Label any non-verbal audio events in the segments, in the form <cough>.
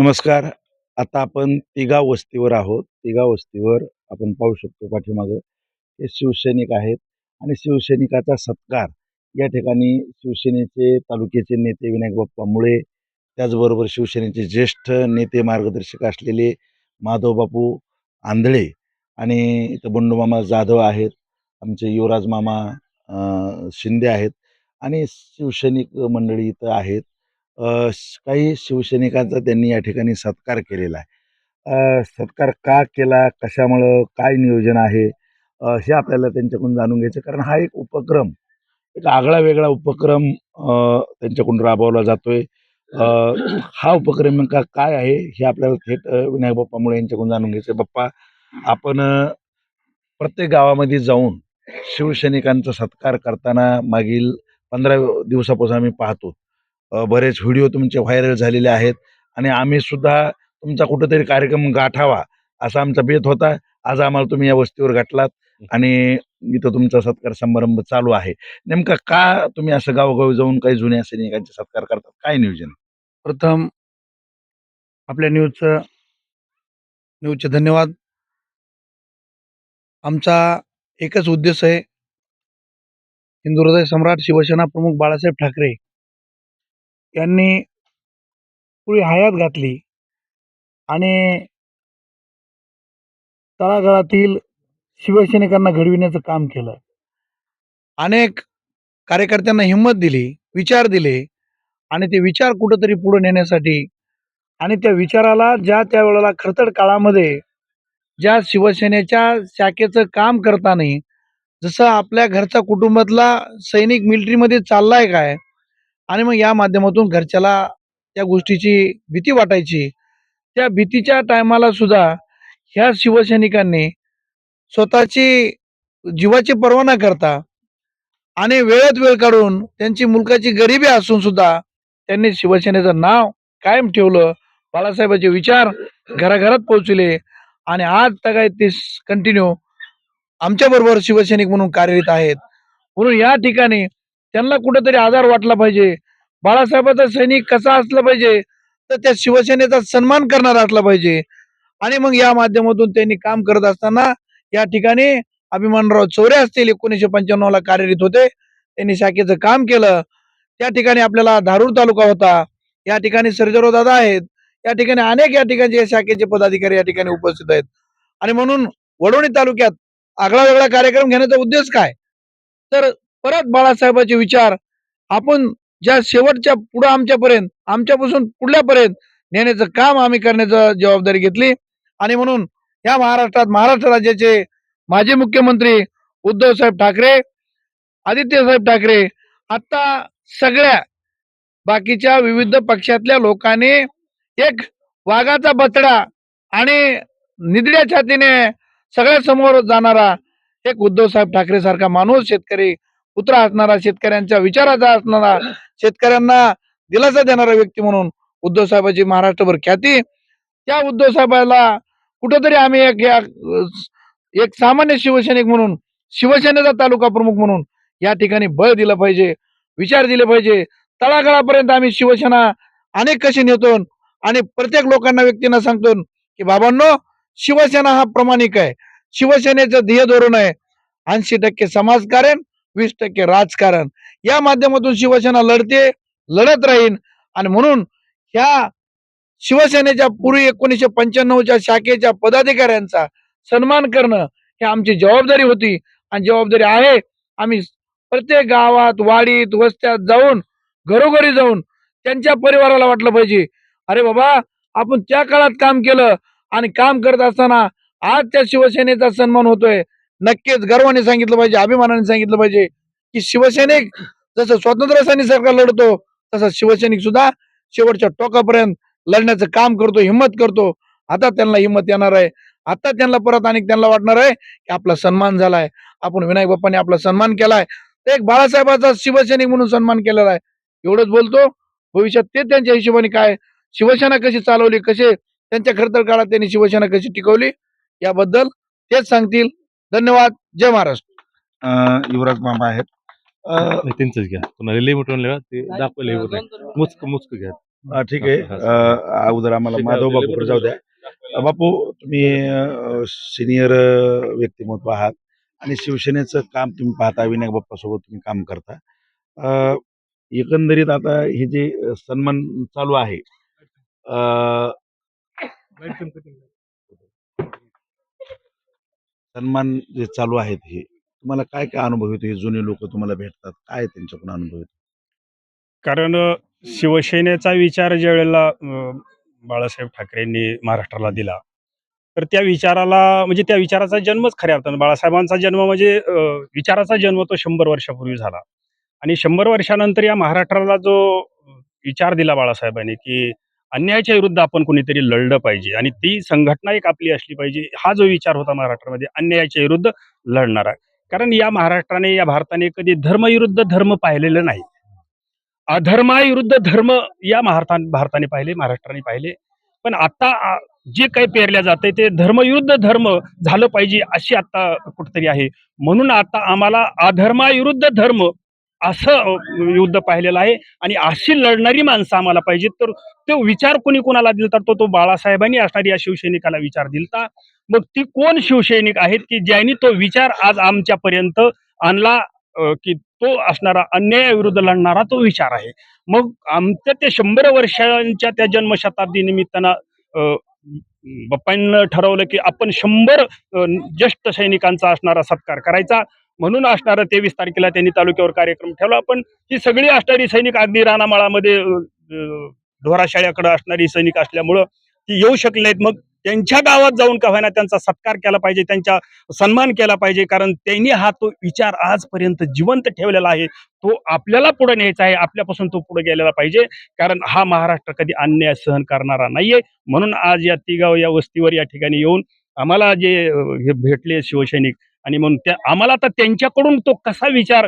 नमस्कार. आता आपण तिगाव वस्तीवर आहोत. तिगाव वस्तीवर आपण पाहू शकतो पाठीमागं हे शिवसैनिक आहेत आणि शिवसैनिकाचा सत्कार या ठिकाणी शिवसेनेचे तालुक्याचे नेते विनायक बाप्पा मुळे त्याचबरोबर शिवसेनेचे ज्येष्ठ नेते मार्गदर्शक असलेले माधवबापू आंधळे आणि इथं बंडूमामा जाधव आहेत. आमचे युवराज मामा शिंदे आहेत आणि शिवसैनिक मंडळी इथं आहेत. काही शिवसैनिकांचा त्यांनी या ठिकाणी सत्कार केलेला आहे. सत्कार का केला? कशामुळं? काय नियोजन आहे? हे आपल्याला त्यांच्याकडून जाणून घ्यायचं कारण हा एक उपक्रम एक आगळा वेगळा उपक्रम त्यांच्याकडून राबवला जातोय. हा उपक्रम नेमका काय आहे? हे आपल्याला थेट विनायक बाप्पा मुळे यांच्याकडून जाणून घ्यायचं बाप्पा आपण प्रत्येक गावामध्ये जाऊन शिवसैनिकांचा सत्कार करताना मागील पंधरा दिवसापासून आम्ही पाहतो. बरेच व्हिडिओ तुमचे व्हायरल झालेले आहेत आणि आम्ही सुद्धा तुमचा कुठेतरी कार्यक्रम गाठावा असा आमचा बेत होता. आज आम्हाला तुम्ही या वस्तीवर गाठलात आणि इथं तुमचा सत्कार समारंभ चालू आहे. नेमका का तुम्ही असं गावोगावी जाऊन काही जुन्या सैनिकांचे सत्कार करतात? काय नियोजन? प्रथम आपल्या न्यूजचं न्यूजचे धन्यवाद. आमचा एकच उद्देश आहे हिंदू सम्राट शिवसेना प्रमुख बाळासाहेब ठाकरे यांनी पुरी हयात घातली आणि तळागाळातील शिवसैनिकांना घडविण्याचं काम केलं. अनेक कार्यकर्त्यांना हिंमत दिली विचार दिले आणि ते विचार कुठंतरी पुढे नेण्यासाठी आणि त्या विचाराला ज्या त्या वेळेला खरतड काळामध्ये ज्या शिवसेनेच्या शाखेचं काम करताना जसं आपल्या घरचा कुटुंबातला सैनिक मिलिटरीमध्ये चाललाय काय आणि मग या माध्यमातून घरच्याला त्या गोष्टीची भीती वाटायची. त्या भीतीच्या टायमाला सुद्धा ह्या शिवसैनिकांनी स्वतःची जीवाची पर्वा न करता आणि वेळेत वेळ काढून त्यांची मुलकाची गरिबी असून सुद्धा त्यांनी शिवसेनेचं नाव कायम ठेवलं. बाळासाहेबांचे विचार घराघरात पोहोचले आणि आज तगाय ते कंटिन्यू आमच्याबरोबर शिवसैनिक म्हणून कार्यरत आहेत. म्हणून या ठिकाणी त्यांना कुठेतरी आधार वाटला पाहिजे. बाळासाहेबाचा सैनिक कसा असला पाहिजे तर त्या शिवसेनेचा सन्मान करणारा असला पाहिजे. आणि मग या माध्यमातून त्यांनी काम करत असताना या ठिकाणी अभिमानराव चौरे असतील एकोणीसशे पंच्याण्णव ला कार्यरत होते. त्यांनी शाखेचं काम केलं. त्या ठिकाणी आपल्याला धारूर तालुका होता. या ठिकाणी सर्जरो दादा आहेत. या ठिकाणी अनेक या ठिकाणचे शाखेचे पदाधिकारी या ठिकाणी उपस्थित आहेत. आणि म्हणून वडोणी तालुक्यात आगळा वेगळा कार्यक्रम घेण्याचा उद्देश काय? तर परत बाळासाहेबांचे विचार. आपण ज्या शेवटच्या पुढं आमच्यापर्यंत आमच्यापासून पुढल्यापर्यंत नेण्याचं काम आम्ही करण्याचं जबाबदारी घेतली. आणि म्हणून या महाराष्ट्रात महाराष्ट्र राज्याचे माजी मुख्यमंत्री उद्धव साहेब ठाकरे आदित्यसाहेब ठाकरे आता सगळ्या बाकीच्या विविध पक्षातल्या लोकांनी एक वाघाचा बछडा आणि निदड्या छातीने सगळ्या समोर जाणारा एक उद्धव साहेब ठाकरे सारखा माणूस शेतकरी पुत्र असणारा शेतकऱ्यांच्या विचाराचा असणारा शेतकऱ्यांना दिलासा देणारा व्यक्ती म्हणून उद्धव साहेबांची महाराष्ट्रभर ख्याती. त्या उद्धव साहेबाला कुठंतरी आम्ही एक या एक सामान्य शिवसैनिक म्हणून शिवसेनेचा तालुका प्रमुख म्हणून या ठिकाणी बळ दिलं पाहिजे विचार दिले पाहिजे. तळागाळापर्यंत आम्ही शिवसेना अनेक कशी नेतो आणि प्रत्येक लोकांना व्यक्तींना सांगतो की बाबांनो शिवसेना हा प्रामाणिक आहे. शिवसेनेचं ध्येय धोरण आहे. ऐंशी टक्के समाजकारण वीस टक्के राजकारण. या माध्यमातून शिवसेना लढते लढत राहील आणि म्हणून ह्या शिवसेनेच्या पूर्वी एकोणीसशे पंच्याण्णवच्या शाखेच्या पदाधिकाऱ्यांचा सन्मान करणं ही आमची जबाबदारी होती. आणि जबाबदारी आहे आम्ही प्रत्येक गावात वाडीत वस्त्यात जाऊन घरोघरी जाऊन त्यांच्या परिवाराला वाटलं पाहिजे. अरे बाबा आपण त्या काळात काम केलं आणि काम करत असताना आज त्या शिवसेनेचा सन्मान होतोय. नक्कीच गर्वाने सांगितलं पाहिजे अभिमानाने सांगितलं पाहिजे की शिवसैनिक जसं स्वातंत्र्य सरकार लढतो तसं शिवसैनिक सुद्धा शेवटच्या टोकापर्यंत लढण्याचं काम करतो हिंमत करतो. आता त्यांना हिंमत येणार आहे. आता त्यांना परत आणि त्यांना वाटणार आहे की आपला सन्मान झालाय. आपण विनायक बाप्पाने आपला सन्मान केलाय. तर एक बाळासाहेबाचा शिवसैनिक म्हणून सन्मान केलेला आहे. एवढंच बोलतो. भविष्यात ते त्यांच्या हिशोबाने काय? शिवसेना कशी चालवली कसे? त्यांच्या खरतर काळात त्यांनी शिवसेना कशी टिकवली? याबद्दल तेच सांगतील. धन्यवाद. जय महाराष्ट्र. अ, युवराज मामा आहेत. अ, त्यांचंच घ्या. पुन्हा लई मोठं म्हणलं ते दाखवलं मुचक मुचक घ्या. अ, ठीक आहे. अ, अगोदर आम्हाला माधव बापूकडे जाऊ द्या. अ, बापू तुम्ही सिनियर व्यक्तिमत्व आहात आणि शिवसेनेचं काम तुम्ही पाहता विनायक बाप्पासोबत तुम्ही काम करता. अ, एकंदरीत आता हे जे अ, सन्मान चालू आहे अ, सन्मान जे चालू आहेत हे तुम्हाला काय काय अनुभव येतो? हे जुने लोक तुम्हाला भेटतात. काय त्यांच्याकडून अनुभव येतो? कारण शिवसेनेचा विचार ज्या वेळेला बाळासाहेब ठाकरेंनी महाराष्ट्राला दिला तर त्या विचाराला म्हणजे त्या विचाराचा जन्मच खऱ्या अर्थानं बाळासाहेबांचा जन्म म्हणजे विचाराचा जन्म तो शंभर वर्षापूर्वी झाला. आणि शंभर वर्षानंतर या महाराष्ट्राला जो विचार दिला बाळासाहेबांनी की अन्यायाच्या विरुद्ध आपण कोणीतरी लढलं पाहिजे आणि ती संघटना एक आपली असली पाहिजे हा जो विचार होता महाराष्ट्रामध्ये अन्यायाच्या विरुद्ध लढणारा. कारण या महाराष्ट्राने या भारताने कधी धर्मविरुद्ध धर्म पाहिलेलं नाही. अधर्माविरुद्ध धर्म या महाराष्ट्रा भारताने पाहिले महाराष्ट्राने पाहिले. पण आता जे काही पेरल्या जाते ते धर्मविरुद्ध धर्म झालं पाहिजे अशी आता कुठतरी आहे. म्हणून आता आम्हाला अधर्माविरुद्ध धर्म असं युद्ध पाहिलेलं आहे. आणि अशी लढणारी माणसं आम्हाला पाहिजेत. तर तो विचार कोणी कोणाला दिलता? तो तो बाळासाहेबांनी असणारी या शिवसैनिकाला विचार दिलता. मग ती कोण शिवसैनिक आहेत की ज्यांनी तो विचार आज आमच्यापर्यंत आणला की तो असणारा अन्यायाविरुद्ध लढणारा तो विचार आहे. मग आमच्या त्या शंभर वर्षांच्या त्या जन्मशताब्दी निमित्तानं बाप्पांना बाप्पांनी ठरवलं की आपण शंभर ज्येष्ठ सैनिकांचा असणारा सत्कार करायचा. म्हणून असणारा तेवीस तारखेला त्यांनी तालुक्यावर कार्यक्रम ठेवला. पण ही सगळी असणारी सैनिक अगदी रानामाळामध्ये ढोराशाळ्याकडे असणारी सैनिक असल्यामुळं ती येऊ शकले नाहीत. मग त्यांच्या गावात जाऊन का होईना त्यांचा सत्कार केला पाहिजे त्यांचा सन्मान केला पाहिजे. कारण त्यांनी हा तो विचार आजपर्यंत जिवंत ठेवलेला आहे. तो आपल्याला पुढे न्यायचा आहे आपल्यापासून तो पुढे गेलेला पाहिजे. कारण हा महाराष्ट्र कधी अन्याय सहन करणारा नाहीये. म्हणून आज या तिगाव या वस्तीवर या ठिकाणी येऊन आम्हाला जे हे भेटले शिवसैनिक आणि म्हणून त्या आम्हाला आता त्यांच्याकडून तो कसा विचार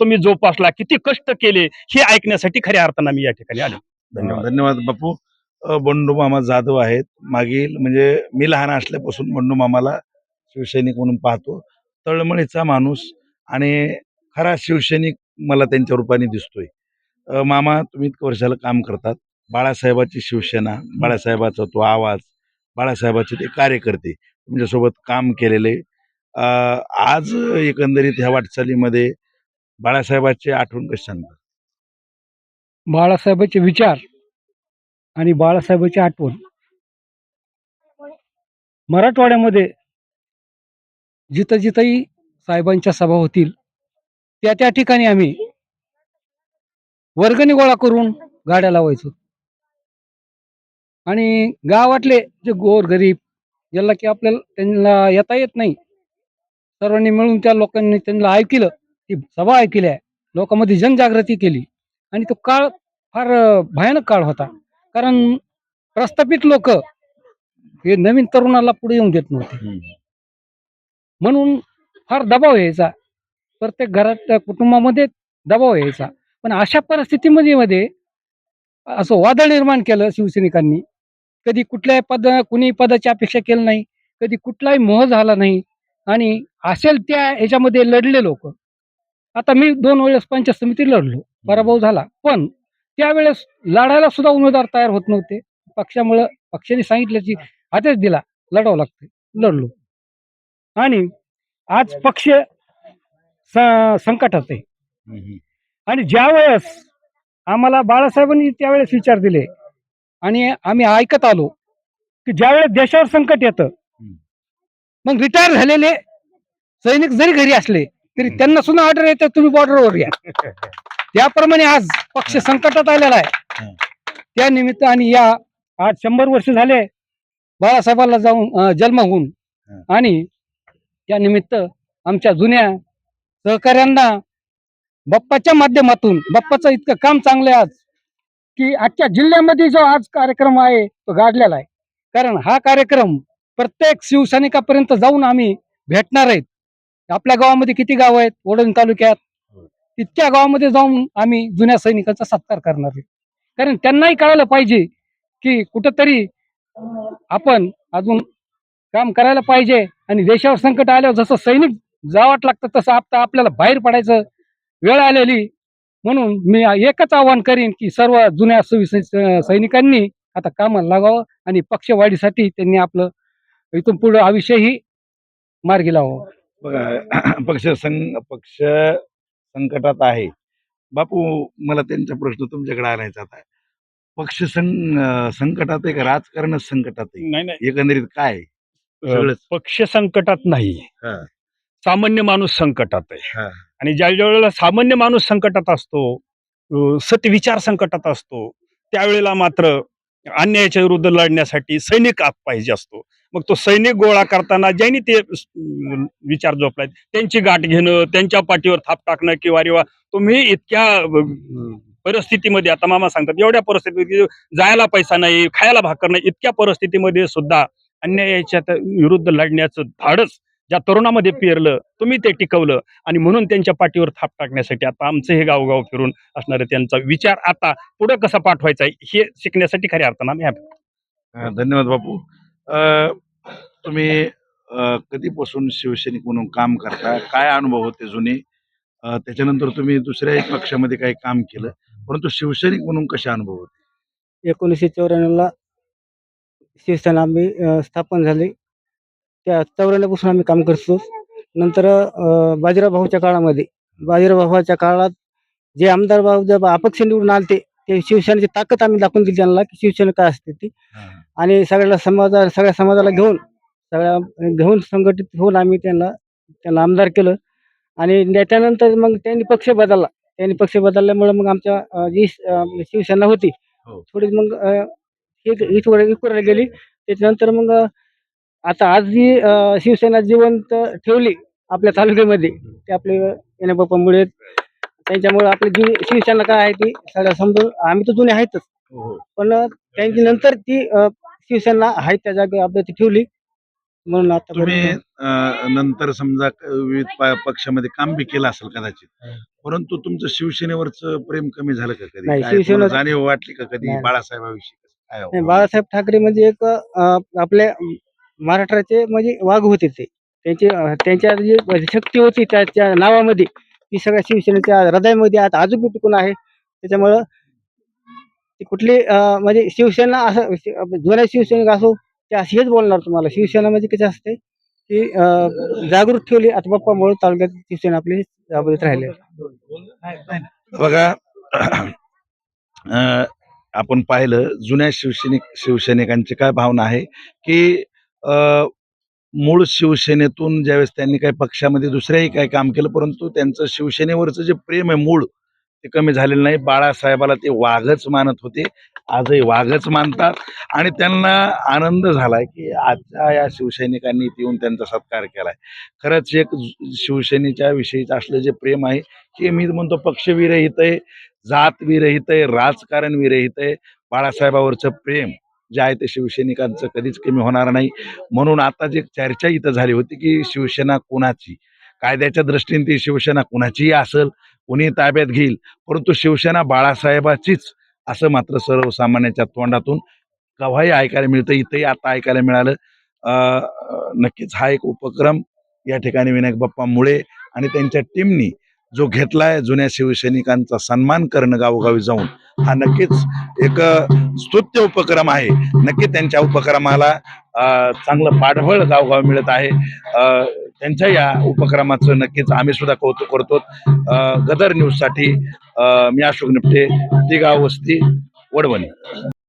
तुम्ही जोपासला किती कष्ट केले हे ऐकण्यासाठी खऱ्या अर्थानं मी या ठिकाणी आलो. धन्यवाद. धन्यवाद. बापू. बंडू मामा जाधव आहेत. मागील म्हणजे मी लहान असल्यापासून बंडू मामाला शिवसैनिक म्हणून पाहतो. तळमळीचा माणूस आणि खरा शिवसैनिक मला त्यांच्या रूपाने दिसतोय. मामा तुम्ही इतकं वर्षाला काम करतात. बाळासाहेबाची शिवसेना बाळासाहेबाचा तो आवाज बाळासाहेबाचे ते कार्यकर्ते तुमच्यासोबत काम केलेले आज एकंदरीत ह्या वाटचालीमध्ये बाळासाहेबांची आठवण कशी सांगतात बाळासाहेबांचे विचार आणि बाळासाहेबांची आठवण. मराठवाड्यामध्ये जिथं जिथंही साहेबांच्या सभा होतील त्या त्या ठिकाणी आम्ही वर्गणी गोळा करून गाड्या लावायचो. आणि गावातले जे गोर गरीब याला की आपल्याला त्यांना येता येत नाही सर्वांनी मिळून त्या लोकांनी त्यांना ऐकलं ती सभा ऐकल्या लोकांमध्ये जनजागृती केली. आणि तो काळ फार भयानक काळ होता. कारण प्रस्थापित लोक हे नवीन तरुणाला पुढे येऊन देत नव्हते. म्हणून फार दबाव यायचा. प्रत्येक घरात कुटुंबामध्ये दबाव यायचा. पण अशा परिस्थितीमध्ये मध्ये असं वादळ निर्माण केलं शिवसैनिकांनी. कधी कुठल्याही पद कुणी पदाची अपेक्षा केली नाही. कधी कुठलाही मोह झाला नाही. आणि असेल त्या ह्याच्यामध्ये लढले लोक. आता मी दोन वेळेस पंचायत समिती लढलो. पराभव झाला. पण त्यावेळेस लढायला सुद्धा उमेदवार तयार होत नव्हते. पक्षामुळं पक्षाने सांगितल्याची आदेश दिला लढावं लागतं लढलो. आणि आज पक्ष संकटात आहे. आणि ज्या वेळेस आम्हाला बाळासाहेबांनी त्यावेळेस विचार दिले आणि आम्ही ऐकत आलो की ज्यावेळेस देशावर संकट येतं मग रिटायर झालेले सैनिक जरी घरी असले तरी त्यांना सुद्धा ऑर्डर येते तुम्ही बॉर्डरवर या. <laughs> त्याप्रमाणे आज पक्ष संकटात आलेला आहे. त्या निमित्त आणि या आज शंभर वर्ष झाले बाळासाहेबांना जाऊन जन्म होऊन आणि त्या निमित्त आमच्या जुन्या सहकाऱ्यांना बाप्पाच्या माध्यमातून बाप्पाचं इतकं काम चांगलं आहे आज की आजच्या जिल्ह्यामध्ये जो आज कार्यक्रम आहे तो गाजलेला आहे. कारण हा कार्यक्रम प्रत्येक शिवसैनिकापर्यंत जाऊन आम्ही भेटणार आहेत. आपल्या गावामध्ये किती गाव आहेत? ओढण तालुक्यात. तितक्या गावामध्ये जाऊन आम्ही जुन्या सैनिकांचा सत्कार करणार आहे. कारण त्यांनाही कळायला पाहिजे की कुठंतरी आपण अजून काम करायला पाहिजे आणि देशावर संकट आल्यावर जसं सैनिक जावं लागतं तसं आता आपल्याला बाहेर पडायचं वेळ आलेली. म्हणून मी एकच आवाहन करीन की सर्व जुन्या सुवि- सैनिकांनी आता कामाला लागावं आणि पक्षवाढीसाठी त्यांनी आपलं इथून पुढे आयुष्यही मार्गी बघा <clears throat> पक्ष संग पक्ष संकटात आहे. बापू मला त्यांचा प्रश्न तुमच्याकडे आणायचा आता पक्ष सं संकटात आहे का राजकारणच संकटात आहे? नाही नाही. एकंदरीत काय. पक्ष संकटात नाही. हा. सामान्य माणूस संकटात आहे. हा. आणि ज्या ज्या वेळेला सामान्य माणूस संकटात असतो अ, सत्यविचार संकटात असतो त्यावेळेला मात्र अन्यायाच्या विरुद्ध लढण्यासाठी सैनिक पाहिजे असतो. मग तो सैनिक गोळा करताना ज्यांनी ते विचार जोपलायत त्यांची गाठ घेणं त्यांच्या पाठीवर थाप टाकणं किंवा रे वा तुम्ही इतक्या परिस्थितीमध्ये आता मामा सांगतात एवढ्या परिस्थितीमध्ये जायला पैसा नाही खायला भाकर नाही इतक्या परिस्थितीमध्ये सुद्धा अन्यायाच्या विरुद्ध लढण्याचं धाडस ज्या तरुणामध्ये पेरलं तुम्ही ते टिकवलं आणि म्हणून त्यांच्या पाठीवर थाप टाकण्यासाठी आता आमचं हे गावगाव फिरून असणारे त्यांचा विचार आता पुढे कसा पाठवायचा हे शिकण्यासाठी खऱ्या अर्थानं आम्ही धन्यवाद बापू. तुम्ही कधीपासून शिवसैनिक म्हणून काम करता? काय अनुभव होते जुने? त्याच्यानंतर तुम्ही दुसऱ्याही पक्षामध्ये काही काम केलं परंतु शिवसैनिक म्हणून कसे अनुभव होते? एकोणीसशे चौऱ्याण्णवला शिवसेना आम्ही स्थापन झाली. त्या चौऱ्याण्णवपासून आम्ही काम करतो नंतर बाजीराव भाऊच्या काळामध्ये बाजीराव भाऊच्या काळात जे आमदार भाऊ जब अपक्ष निवडून आले ते शिवसेनेची ताकद आम्ही दाखवून दिली त्यांना की शिवसेना काय असते ती. आणि सगळ्याला समाजा सगळ्या समाजाला घेऊन सगळ्या घेऊन संघटित होऊन आम्ही त्यांना त्यांना आमदार केलं. आणि त्यानंतर मग त्यांनी पक्ष बदलला. त्यांनी पक्ष बदलल्यामुळे मग आमच्या जी शिवसेना होती हो. थोडी मग इकडे गेली. त्याच्यानंतर मग आता आज जी शिवसेना जिवंत ठेवली आपल्या तालुक्यामध्ये ते आपले येण्याबापामुळे त्यांच्यामुळे आपली जी शिवसेना काय आहे ती सगळ्या समजून आम्ही तर जुने आहेतच. हो पण त्यांची नंतर ती शिवसेना आहे त्या जागी आपल्या ती ठेवली. म्हणून आता तुम्ही नंतर समजा विविध पक्षामध्ये काम बी केलं असेल कदाचित. परंतु तुमचं शिवसेनेवरचं प्रेम कमी झालं का कधी? शिवसेना- जाणीव वाटली का कधी. बाळासाहेबाविषयी नाही, बाळासाहेब ठाकरे म्हणजे एक आपल्या महाराष्ट्राचे म्हणजे वाघ होते ते. त्यांची त्यांच्या जी शक्ती होती त्याच्या नावामध्ये. ही सगळ्या शिवसेनेच्या हृदयामध्ये आता अजून टिकून आहे. त्याच्यामुळं कुठली म्हणजे शिवसेना असं शि- जुन्या शिवसैनिक असो ते अशी हेच बोलणार तुम्हाला. शिवसेना म्हणजे कसं असते? की जागृत ठेवली आता बाप्पामुळे तालुक्यात शिवसेना आपली जागृत राहिले. बघा आपण पाहिलं जुन्या शिवसैनिक शिवसैनिकांची काय भावना आहे की मूळ शिवसेनेतून ज्यावेळेस त्यांनी काही पक्षामध्ये दुसऱ्याही काही काम केलं परंतु त्यांचं शिवसेनेवरचं जे प्रेम आहे मूळ ते कमी झालेलं नाही. बाळासाहेबाला ते वाघच मानत होते. आजही वाघच मानतात. आणि त्यांना आनंद झालाय की आजच्या या शिवसैनिकांनी इथे येऊन त्यांचा सत्कार केलाय. खरंच एक शिवसेनेच्या विषयीचं असलं जे प्रेम आहे हे मी म्हणतो पक्षविरहित आहे जात विरहित आहे राजकारण विरहित आहे बाळासाहेबावरचं प्रेम. जे आहे ते शिवसैनिकांचं कधीच कमी होणार नाही. म्हणून आता जी चर्चा इथं झाली होती की शिवसेना कोणाची? कायद्याच्या दृष्टीने ती शिवसेना कुणाचीही असेल कुणी ताब्यात घेईल परंतु शिवसेना बाळासाहेबाचीच असं मात्र सर्वसामान्याच्या तोंडातून केव्हाही ऐकायला मिळतं इथंही आता ऐकायला मिळालं. नक्कीच हा एक उपक्रम या ठिकाणी विनायक बाप्पा मुळे आणि त्यांच्या टीमनी जो घेतलाय जुन्या शिवसैनिकांचा सन्मान करणं गावोगावी जाऊन हा नक्कीच एक स्तुत्य उपक्रम आहे. नक्की त्यांच्या उपक्रमाला अ, चांगलं पाठबळ गावगाव मिळत आहे. अ, त्यांच्या या उपक्रमाचं नक्कीच आम्ही सुद्धा कौतुक करतो. अ, गदर न्यूजसाठी मी अशोक निपटे ती गाव वस्ती वडवणी.